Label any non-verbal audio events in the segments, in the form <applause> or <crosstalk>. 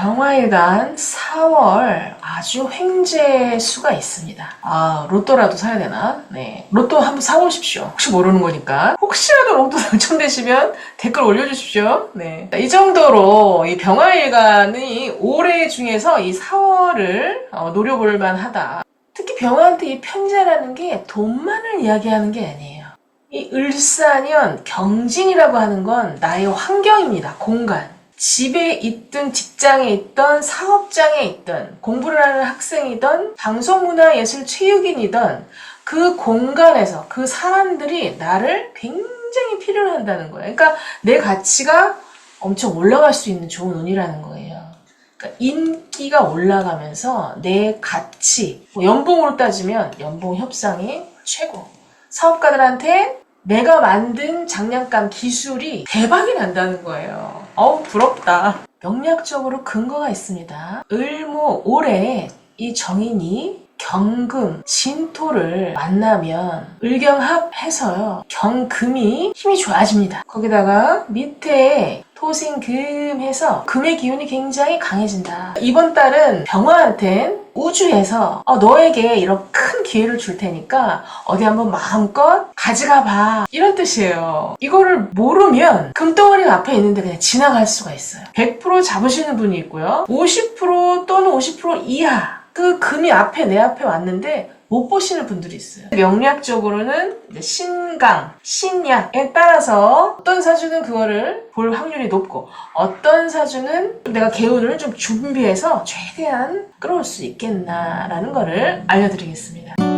병화일간 4월 아주 횡재 수가 있습니다. 아, 로또라도 사야 되나? 네. 로또 한번 사보십시오. 혹시 모르는 거니까. 혹시라도 로또 <laughs> 당첨되시면 댓글 올려주십시오. 네. 이 정도로 이 병화일간이 올해 중에서 이 4월을 어, 노려볼 만하다. 특히 병화한테 이 편제라는 게 돈만을 이야기하는 게 아니에요. 이 을사년 경진이라고 하는 건 나의 환경입니다. 공간. 집에 있든 직장에 있든 사업장에 있든 공부를 하는 학생이든 방송문화예술 체육인이든 그 공간에서 그 사람들이 나를 굉장히 필요로 한다는 거예요. 그러니까 내 가치가 엄청 올라갈 수 있는 좋은 운이라는 거예요. 그러니까 인기가 올라가면서 내 가치, 뭐 연봉으로 따지면 연봉 협상이 최고. 사업가들한테 내가 만든 장난감 기술이 대박이 난다는 거예요. 어우, 부럽다. 명략적으로 근거가 있습니다. 을모 올해 이 정인이 경금, 진토를 만나면 을경합해서요. 경금이 힘이 좋아집니다. 거기다가 밑에 토생금해서 금의 기운이 굉장히 강해진다. 이번 달은 병화한텐 우주에서 어, 너에게 이런 큰 기회를 줄 테니까 어디 한번 마음껏 가져가 봐. 이런 뜻이에요. 이거를 모르면 금덩어리 앞에 있는데 그냥 지나갈 수가 있어요. 100% 잡으시는 분이 있고요. 50% 또는 50% 이하. 그 금이 앞에 내 앞에 왔는데 못 보시는 분들이 있어요. 명략적으로는 신강, 신약에 따라서 어떤 사주는 그거를 볼 확률이 높고 어떤 사주는 내가 개운을 좀 준비해서 최대한 끌어올 수 있겠나라는 거를 알려드리겠습니다.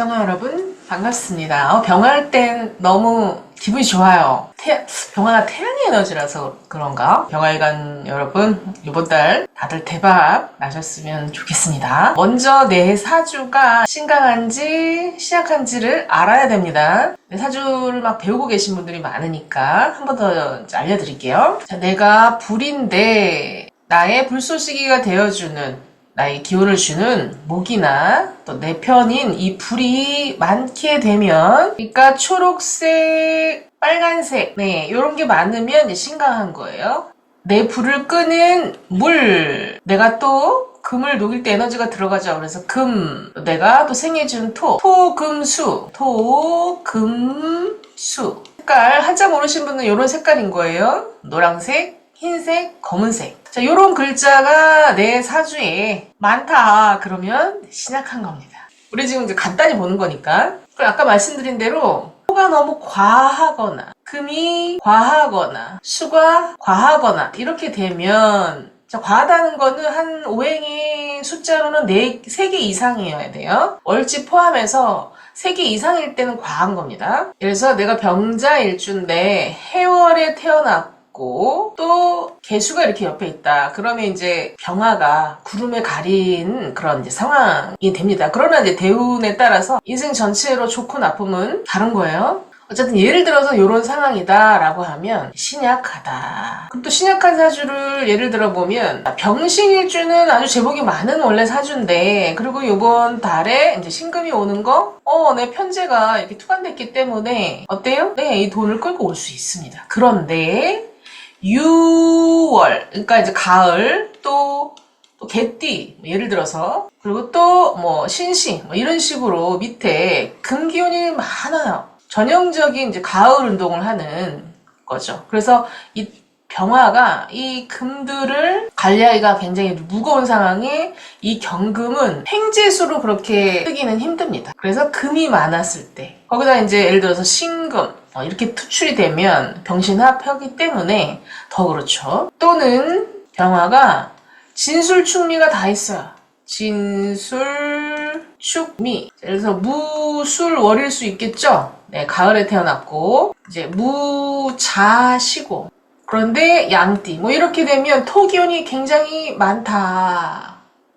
병화 여러분 반갑습니다. 어, 병화할 땐 너무 기분이 좋아요. 태, 병화가 태양의 에너지라서 그런가? 병화일간 여러분 이번 달 다들 대박 나셨으면 좋겠습니다. 먼저 내 사주가 신강한지 시약한지를 알아야 됩니다. 내 사주를 막 배우고 계신 분들이 많으니까 한 번 더 알려드릴게요. 자, 내가 불인데 나의 불쏘시기가 되어주는 나의 기운을 주는 목이나 또 내 편인 이 불이 많게 되면 그러니까 초록색, 빨간색 네 이런 게 많으면 신강한 거예요. 내 불을 끄는 물 내가 또 금을 녹일 때 에너지가 들어가죠. 그래서 금 내가 또 생해준 토 토금수 토금수 색깔 한자 모르신 분은 이런 색깔인 거예요. 노란색 흰색, 검은색. 자, 요런 글자가 내 사주에 많다. 그러면 신약한 겁니다. 우리 지금 이제 간단히 보는 거니까. 그리고 아까 말씀드린 대로 토가 너무 과하거나 금이 과하거나 수가 과하거나 이렇게 되면 자, 과하다는 거는 한 오행의 숫자로는 네, 3개 이상이어야 돼요. 월지 포함해서 3개 이상일 때는 과한 겁니다. 그래서 내가 병자일주인데 해월에 태어났고 있고 또 개수가 이렇게 옆에 있다. 그러면 이제 병화가 구름에 가린 그런 이제 상황이 됩니다. 그러나 이제 대운에 따라서 인생 전체로 좋고 나쁨은 다른 거예요. 어쨌든 예를 들어서 이런 상황이다라고 하면 신약하다. 그럼 또 신약한 사주를 예를 들어 보면 병신일주는 아주 제복이 많은 원래 사주인데 그리고 이번 달에 이제 신금이 오는 거, 어, 내 편제가 이렇게 투관됐기 때문에 어때요? 네, 이 돈을 끌고 올 수 있습니다. 그런데 6월, 그러니까 이제 가을, 또, 또 개띠, 뭐 예를 들어서, 그리고 또 뭐 신시, 뭐 이런 식으로 밑에 금기운이 많아요. 전형적인 이제 가을 운동을 하는 거죠. 그래서 이 병화가 이 금들을 관리하기가 굉장히 무거운 상황에 이 경금은 횡재수로 그렇게 쓰기는 힘듭니다. 그래서 금이 많았을 때 거기다 이제 예를 들어서 신금 어, 이렇게 투출이 되면 병신합하기 때문에 더 그렇죠. 또는 병화가 진술축미가 다 있어요. 진술, 축미. 그래서 무술월일 수 있겠죠? 네, 가을에 태어났고, 이제 무자시고, 그런데 양띠. 뭐 이렇게 되면 토기운이 굉장히 많다.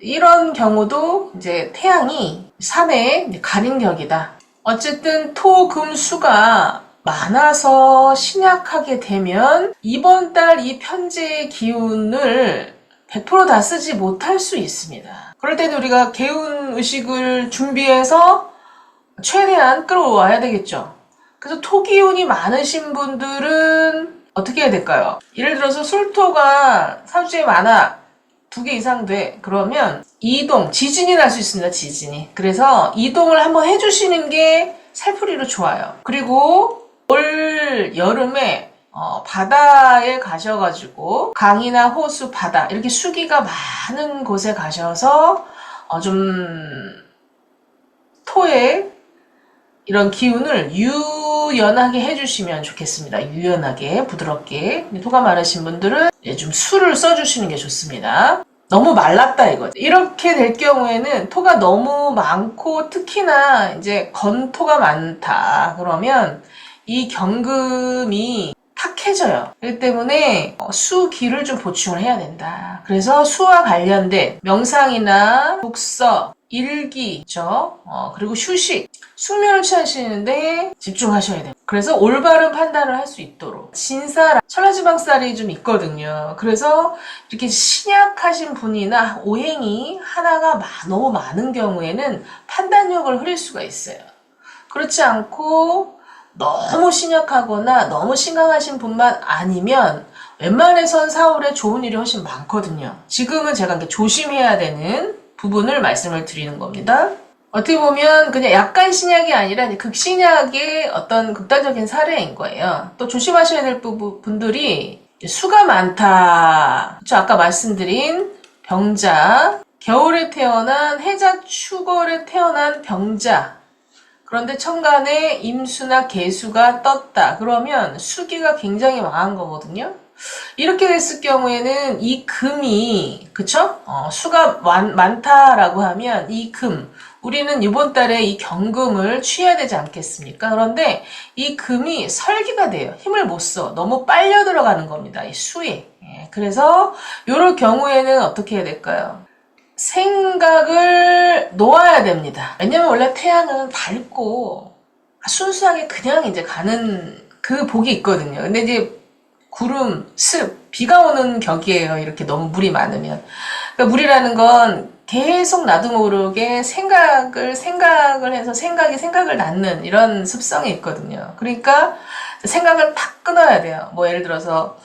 이런 경우도 이제 태양이 3의 가린 격이다. 어쨌든 토, 금, 수가 많아서 신약하게 되면 이번 달 이 편제의 기운을 100%다 쓰지 못할 수 있습니다. 그럴 때는 우리가 개운 의식을 준비해서 최대한 끌어와야 되겠죠. 그래서 토기운이 많으신 분들은 어떻게 해야 될까요? 예를 들어서 술토가 사주에 많아 두 개 이상 돼 그러면 이동 지진이 날 수 있습니다 지진이 그래서 이동을 한번 해주시는 게 살풀이로 좋아요 그리고 올 여름에 어, 바다에 가셔가지고 강이나 호수 바다 이렇게 수기가 많은 곳에 가셔서 어, 좀 토에 이런 기운을 유연하게 해주시면 좋겠습니다. 유연하게, 부드럽게. 토가 마르신 분들은 좀 술을 써주시는 게 좋습니다. 너무 말랐다 이거죠. 이렇게 될 경우에는 토가 너무 많고 특히나 이제 건토가 많다. 그러면 이 경금이 탁해져요. 그렇기 때문에 어, 수기를 좀 보충을 해야 된다. 그래서 수와 관련된 명상이나 독서, 일기, 죠 어, 그리고 휴식, 숙면을 취하시는데 집중하셔야 돼요. 그래서 올바른 판단을 할 수 있도록 진사랑 천하지방살이 좀 있거든요. 그래서 이렇게 신약하신 분이나 오행이 하나가 마- 너무 많은 경우에는 판단력을 흐릴 수가 있어요. 그렇지 않고 너무 신약하거나 너무 심각하신 분만 아니면 웬만해선 4월에 좋은 일이 훨씬 많거든요. 지금은 제가 조심해야 되는 부분을 말씀을 드리는 겁니다. 어떻게 보면 그냥 약간 신약이 아니라 극신약의 어떤 극단적인 사례인 거예요. 또 조심하셔야 될 분들이 수가 많다. 저 아까 말씀드린 병자, 겨울에 태어난 해자 추월에 태어난 병자, 그런데 천간에 임수나 개수가 떴다. 그러면 수기가 굉장히 망한 거거든요. 이렇게 됐을 경우에는 이 금이 그쵸? 어, 수가 많, 많다라고 하면 이 금, 우리는 이번 달에 이 경금을 취해야 되지 않겠습니까? 그런데 이 금이 설기가 돼요. 힘을 못 써. 너무 빨려 들어가는 겁니다. 이 수에. 예, 그래서 이럴 경우에는 어떻게 해야 될까요? 생각을 놓아야 됩니다. 왜냐면 원래 태양은 밝고 순수하게 그냥 이제 가는 그 복이 있거든요. 근데 이제 구름, 습, 비가 오는 격이에요. 이렇게 너무 물이 많으면. 그러니까 물이라는 건 계속 나도 모르게 생각을, 생각을 해서 생각이 생각을 낳는 이런 습성이 있거든요. 그러니까 생각을 탁 끊어야 돼요. 뭐 예를 들어서,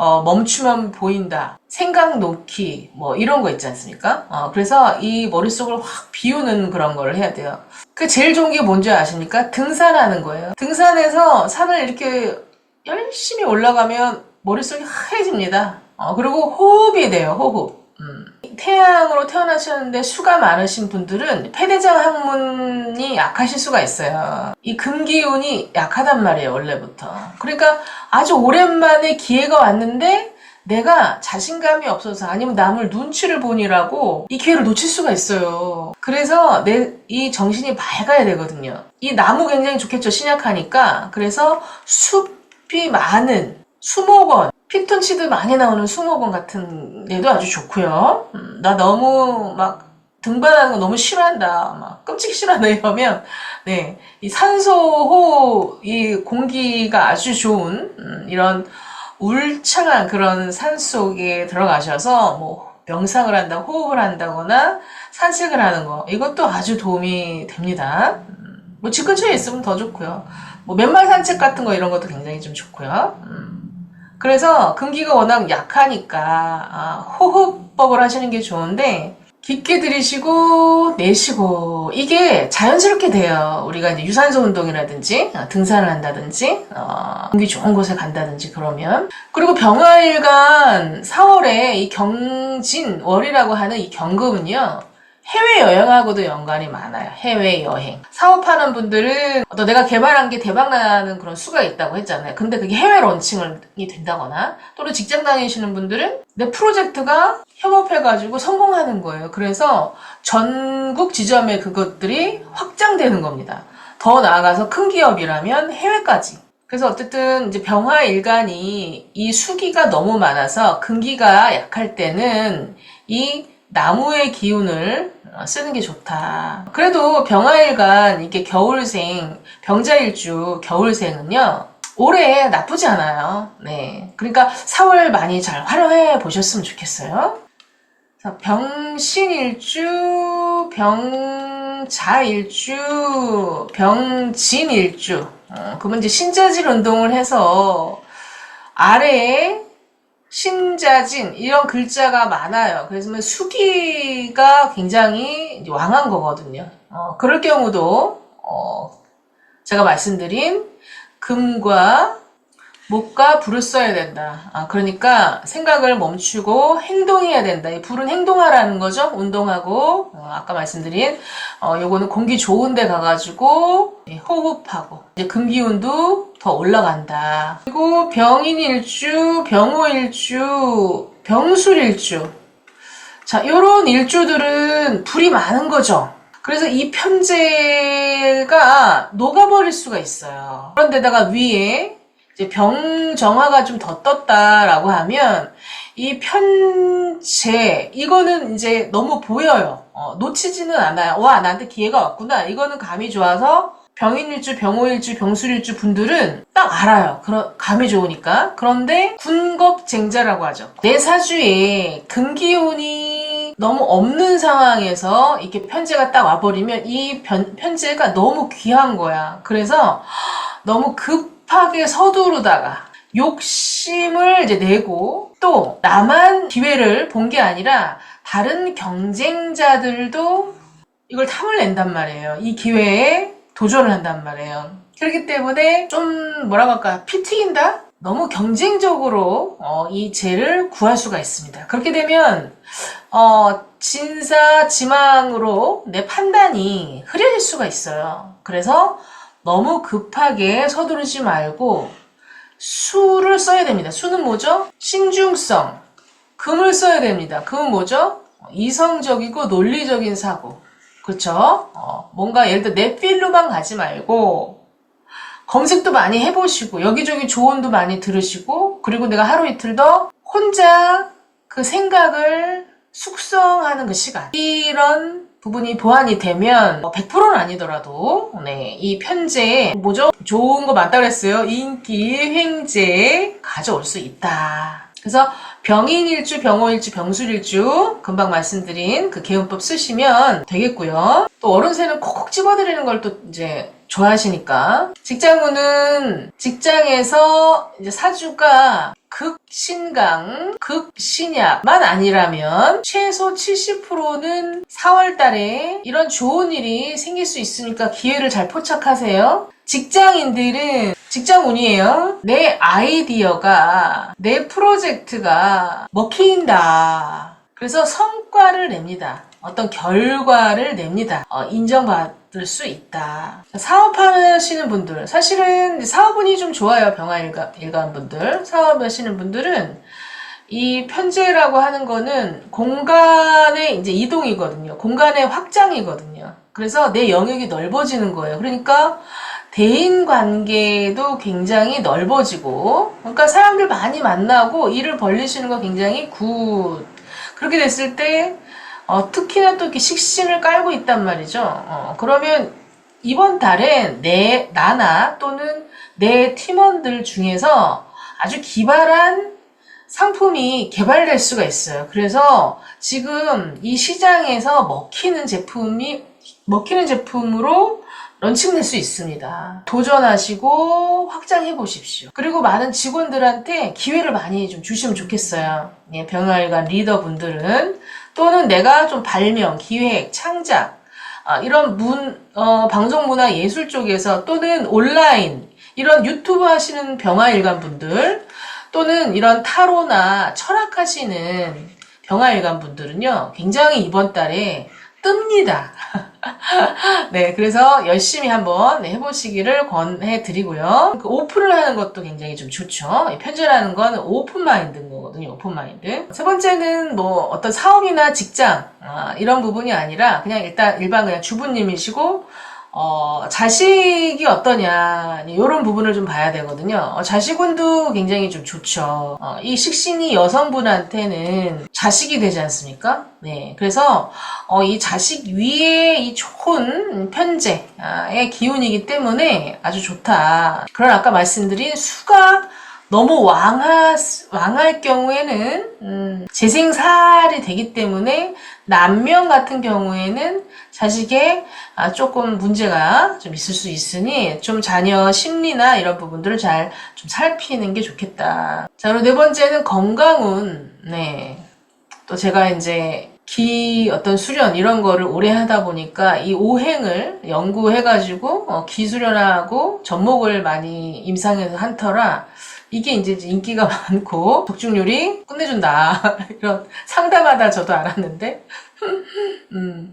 어, 멈추면 보인다. 생각 놓기. 뭐 이런 거 있지 않습니까? 어, 그래서 이 머릿속을 확 비우는 그런 걸 해야 돼요. 그 제일 좋은 게 뭔지 아십니까? 등산하는 거예요. 등산해서 산을 이렇게 열심히 올라가면 머릿속이 하얘집니다. 어, 그리고 호흡이 돼요, 호흡. 음. 태양으로 태어나셨는데 수가 많으신 분들은 폐대장 항문이 약하실 수가 있어요. 이 금기운이 약하단 말이에요, 원래부터. 그러니까 아주 오랜만에 기회가 왔는데 내가 자신감이 없어서 아니면 남을 눈치를 보니라고 이 기회를 놓칠 수가 있어요. 그래서 내 이 정신이 맑아야 되거든요. 이 나무 굉장히 좋겠죠, 신약하니까. 그래서 숲이 많은 수목원, 피톤치드 많이 나오는 수목원 같은 데도 아주 좋고요. 음, 나 너무 막 등반하는 거 너무 싫어한다. 막 끔찍 싫어한다 이러면 네, 이 산소호 이 공기가 아주 좋은 음, 이런 울창한 그런 산 속에 들어가셔서 뭐 명상을 한다, 호흡을 한다거나 산책을 하는 거 이것도 아주 도움이 됩니다. 음, 뭐집 근처에 있으면 더 좋고요. 뭐 맨발 산책 같은 거 이런 것도 굉장히 좀 좋고요. 음. 그래서 금기가 워낙 약하니까 아, 호흡법을 하시는 게 좋은데 깊게 들이쉬고 내쉬고 이게 자연스럽게 돼요. 우리가 이제 유산소 운동이라든지 어, 등산을 한다든지 어, 공기 좋은 곳에 간다든지 그러면 그리고 병화일간 4월에 이 경진월이라고 하는 이 경금은요. 해외 여행하고도 연관이 많아요. 해외 여행. 사업하는 분들은 어떤 내가 개발한 게 대박나는 그런 수가 있다고 했잖아요. 근데 그게 해외 런칭이 된다거나 또는 직장 다니시는 분들은 내 프로젝트가 협업해가지고 성공하는 거예요. 그래서 전국 지점에 그것들이 확장되는 겁니다. 더 나아가서 큰 기업이라면 해외까지. 그래서 어쨌든 이제 병화 일간이 이 수기가 너무 많아서 금기가 약할 때는 이 나무의 기운을 어, 쓰는 게 좋다. 그래도 병화일간 이게 겨울생 병자일주 겨울생은요 올해 나쁘지 않아요. 네, 그러니까 4월 많이 잘 활용해 보셨으면 좋겠어요. 병신일주, 병자일주, 병진일주. 어, 그러면 이제 신자질 운동을 해서 아래에 신자진 이런 글자가 많아요. 그래서 수기가 굉장히 왕한 거거든요. 어, 그럴 경우도 어, 제가 말씀드린 금과 목과 불을 써야 된다. 아, 그러니까 생각을 멈추고 행동해야 된다. 이 불은 행동하라는 거죠. 운동하고 어, 아까 말씀드린 어, 요거는 공기 좋은 데 가가지고 예, 호흡하고 이제 금기운도 더 올라간다. 그리고 병인일주, 병호일주, 병술일주 자, 요런 일주들은 불이 많은 거죠. 그래서 이 편제가 녹아버릴 수가 있어요. 그런데다가 위에 이제 병정화가 좀 더 떴다라고 하면 이 편제 이거는 이제 너무 보여요. 어, 놓치지는 않아요. 와 나한테 기회가 왔구나. 이거는 감이 좋아서 병인일주, 병호일주, 병술일주 분들은 딱 알아요. 그런 감이 좋으니까. 그런데 군겁쟁자라고 하죠. 내 사주에 금기운이 너무 없는 상황에서 이렇게 편제가 딱 와버리면 이 편, 편제가 너무 귀한 거야. 그래서 너무 급 하게 서두르다가 욕심을 이제 내고 또 나만 기회를 본 게 아니라 다른 경쟁자들도 이걸 탐을 낸단 말이에요. 이 기회에 도전을 한단 말이에요. 그렇기 때문에 좀 뭐라고 할까 피 튀긴다? 너무 경쟁적으로 어, 이 죄를 구할 수가 있습니다. 그렇게 되면 어, 진사 지망으로 내 판단이 흐려질 수가 있어요. 그래서 너무 급하게 서두르지 말고 수를 써야 됩니다. 수는 뭐죠? 신중성. 금을 써야 됩니다. 금은 뭐죠? 이성적이고 논리적인 사고. 그렇죠? 어, 뭔가 예를 들어 내 필로만 가지 말고 검색도 많이 해보시고 여기저기 조언도 많이 들으시고 그리고 내가 하루 이틀 더 혼자 그 생각을 숙성하는 그 시간 이런 부분이 보완이 되면 100%는 아니더라도 네, 이 편제에 뭐죠? 좋은 거 맞다 그랬어요. 인기, 횡재 가져올 수 있다. 그래서 병인일주, 병호일주, 병술일주 금방 말씀드린 그 개운법 쓰시면 되겠고요. 또 어른새는 콕콕 집어드리는 걸 또 이제 좋아하시니까 직장운은 직장에서 이제 사주가 극신강, 극신약만 아니라면 최소 70%는 4월 달에 이런 좋은 일이 생길 수 있으니까 기회를 잘 포착하세요. 직장인들은 직장운이에요. 내 아이디어가, 내 프로젝트가 먹힌다. 그래서 성과를 냅니다. 어떤 결과를 냅니다. 어, 인정받 을 수 있다. 사업하시는 분들, 사실은 사업운이 좀 좋아요. 병화 일가, 일간 분들. 사업하시는 분들은 이 편제라고 하는 거는 공간의 이제 이동이거든요. 공간의 확장이거든요. 그래서 내 영역이 넓어지는 거예요. 그러니까 대인 관계도 굉장히 넓어지고, 그러니까 사람들 많이 만나고 일을 벌리시는 거 굉장히 굿. 그렇게 됐을 때, 어, 특히나 또 이렇게 식신을 깔고 있단 말이죠. 어, 그러면 이번 달엔 내, 나나 또는 내 팀원들 중에서 아주 기발한 상품이 개발될 수가 있어요. 그래서 지금 이 시장에서 먹히는 제품이, 먹히는 제품으로 런칭될 수 있습니다. 도전하시고 확장해 보십시오. 그리고 많은 직원들한테 기회를 많이 좀 주시면 좋겠어요. 예, 병화일관 리더분들은 또는 내가 좀 발명, 기획, 창작 아, 이런 문 어, 방송 문화 예술 쪽에서 또는 온라인 이런 유튜브 하시는 병화일관 분들 또는 이런 타로나 철학 하시는 병화일관 분들은요 굉장히 이번 달에 뜹니다. <laughs> 네, 그래서 열심히 한번 네, 해보시기를 권해드리고요. 그 오픈을 하는 것도 굉장히 좀 좋죠. 편제라는 건 오픈 마인드인 거거든요. 오픈 마인드. 세 번째는 뭐 어떤 사업이나 직장 아, 이런 부분이 아니라 그냥 일단 일반 그냥 주부님이시고 어, 자식이 어떠냐, 이런 부분을 좀 봐야 되거든요. 어, 자식운도 굉장히 좀 좋죠. 어, 이 식신이 여성분한테는 자식이 되지 않습니까? 네. 그래서, 어, 이 자식 위에 이 좋은 편제의 기운이기 때문에 아주 좋다. 그런 아까 말씀드린 수가 너무 왕하, 왕할 경우에는, 음, 재생살이 되기 때문에, 난명 같은 경우에는 자식의 아, 조금 문제가 좀 있을 수 있으니, 좀 자녀 심리나 이런 부분들을 잘 좀 살피는 게 좋겠다. 자, 그리고 네 번째는 건강운, 네. 또 제가 이제 기 어떤 수련 이런 거를 오래 하다 보니까 이 오행을 연구해가지고 어, 기 수련하고 접목을 많이 임상에서 한 터라 이게 이제 인기가 많고 독중률이 끝내준다. <laughs> 이런 상담하다 저도 알았는데. <laughs> 음.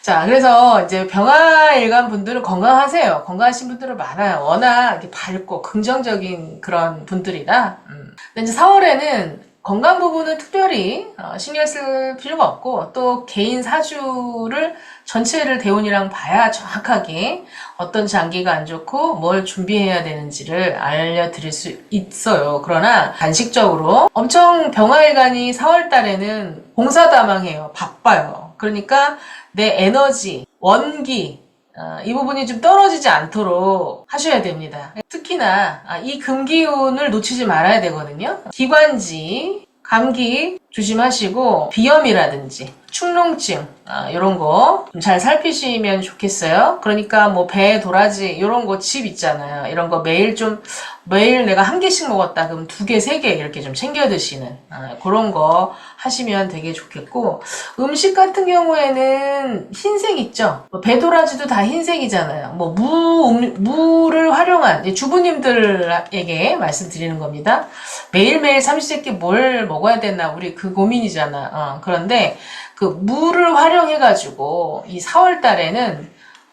자 그래서 이제 병화일간 분들은 건강하세요. 건강하신 분들은 많아요. 워낙 밝고 긍정적인 그런 분들이라. 음. 근데 이제 4월에는 건강 부분은 특별히 어, 신경 쓸 필요가 없고 또 개인 사주를 전체를 대운이랑 봐야 정확하게 어떤 장기가 안 좋고 뭘 준비해야 되는지를 알려드릴 수 있어요. 그러나 단식적으로 엄청 병화일간이 4월 달에는 봉사다망해요. 바빠요. 그러니까 내 에너지, 원기, 어, 이 부분이 좀 떨어지지 않도록 하셔야 됩니다. 특히나 아, 이 금기운을 놓치지 말아야 되거든요. 기관지, 감기 조심하시고 비염이라든지 축농증 이런 거좀잘 살피시면 좋겠어요. 그러니까 뭐 배, 도라지 이런 거 집 있잖아요. 이런 거 매일 좀 매일 내가 한 개씩 먹었다 그럼 두 개, 세 개 이렇게 좀 챙겨 드시는 아, 그런 거 하시면 되게 좋겠고 음식 같은 경우에는 흰색 있죠. 뭐 배도라지도 다 흰색이잖아요. 뭐 무, 음, 무를 활용한 주부님들에게 말씀드리는 겁니다. 매일매일 삼시세끼 뭘 먹어야 되나 우리 그 고민이잖아. 어, 그런데 그 무를 활용해 가지고 이 4월 달에는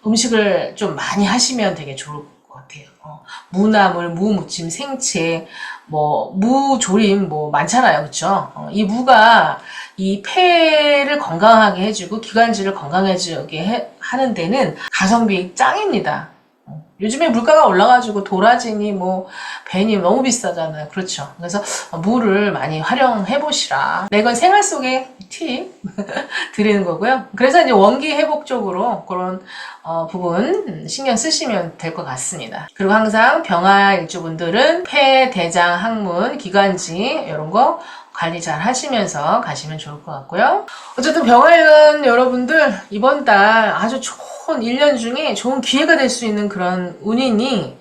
음식을 좀 많이 하시면 되게 좋을 것 같아요. 어, 무나물, 무무침, 생채, 뭐 무조림 뭐 많잖아요, 그렇죠? 어, 이 무가 이 폐를 건강하게 해주고 기관지를 건강해지게 해- 하는 데는 가성비 짱입니다. 어, 요즘에 물가가 올라가지고 도라지니 뭐 벤이 너무 비싸잖아요. 그렇죠. 그래서 무를 많이 활용해 보시라. 네, 이건 생활 속의 팁 <laughs> 드리는 거고요. 그래서 이제 원기 회복 쪽으로 그런 어, 부분 신경 쓰시면 될 것 같습니다. 그리고 항상 병화 일주분들은 폐, 대장, 항문, 기관지 이런 거 관리 잘 하시면서 가시면 좋을 것 같고요. 어쨌든 병화일간 여러분들 이번 달 아주 좋은 1년 중에 좋은 기회가 될 수 있는 그런 운이니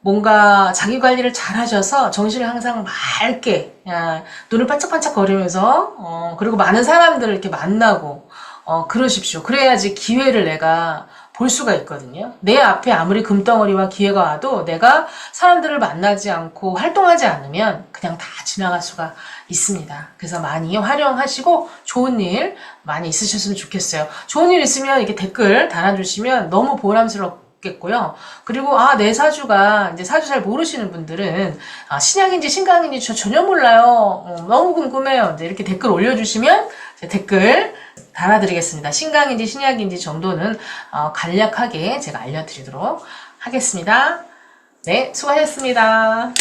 뭔가 자기 관리를 잘 하셔서 정신을 항상 맑게 야, 눈을 반짝반짝 거리면서 어, 그리고 많은 사람들을 이렇게 만나고 어, 그러십시오. 그래야지 기회를 내가 볼 수가 있거든요. 내 앞에 아무리 금덩어리와 기회가 와도 내가 사람들을 만나지 않고 활동하지 않으면 그냥 다 지나갈 수가 있습니다. 그래서 많이 활용하시고 좋은 일 많이 있으셨으면 좋겠어요. 좋은 일 있으면 이렇게 댓글 달아주시면 너무 보람스럽겠고요. 그리고 아 내 사주가 이제 사주 잘 모르시는 분들은 아, 신약인지 신강인지 저 전혀 몰라요. 어, 너무 궁금해요. 이제 이렇게 댓글 올려주시면 댓글 달아드리겠습니다. 신강인지 신약인지 정도는 어, 간략하게 제가 알려드리도록 하겠습니다. 네, 수고하셨습니다.